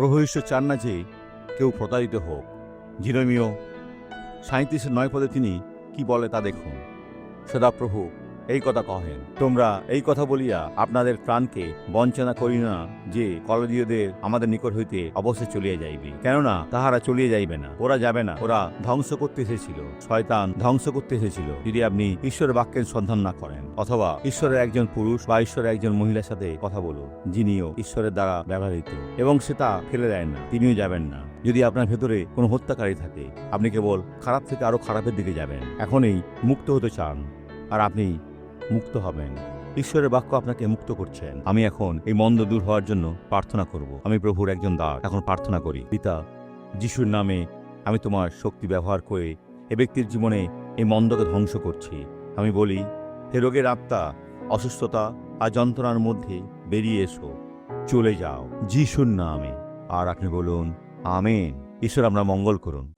প্রভু ঈশ্বর চান না যে কেউ প্রতারিত হোক। জিরমীয় সাঁত্রিশের নয় পদে তিনি কি বলে তা দেখুন। সদাপ্রভু এই কথা কহেন। তোমরা এই কথা বলিয়া আপনাদের প্রাণকে বঞ্চনা করি না যে কলদীয়দের আমাদের নিকট হইতে অবশ্যই চলিয়া যাইবে। কেননা তাহারা চলিয়ে যাইবে না। ওরা যাবে না। ওরা ধ্বংস করতে এসেছিল। শয়তান ধ্বংস করতে এসেছিল যদি আপনি ঈশ্বরের বাক্যের সন্ধান না করেন। অথবা ঈশ্বরের একজন পুরুষ বা ঈশ্বরের একজন মহিলার সাথে কথা বলো, যিনিও ঈশ্বরের দ্বারা ব্যবহৃত। এবং সে তা ফেলে দেয় না। তিনিও যাবেন না। যদি আপনার ভেতরে কোনো হত্যাকারী থাকে, আপনি কেবল খারাপ থেকে আরও খারাপের দিকে যাবেন। এখনই মুক্ত হতে চান। আর আপনি মুক্ত হবেন। ঈশ্বরের বাক্য আপনাকে মুক্ত করছেন। আমি এখন এই মন্দ দূর হওয়ার জন্য প্রার্থনা করব। আমি প্রভুর একজন দাস। এখন প্রার্থনা করি, পিতা, যিশুর নামে আমি তোমার শক্তি ব্যবহার করে এ ব্যক্তির জীবনে এই মন্দকে ধ্বংস করছি। আমি বলি, হে রোগের আত্মা, অসুস্থতা আর যন্ত্রণার মধ্যে বেরিয়ে এসো। চলে যাও যিশুর নামে। আর আপনি বলুন, আমেন। ঈশ্বর আমরা মঙ্গল করুন।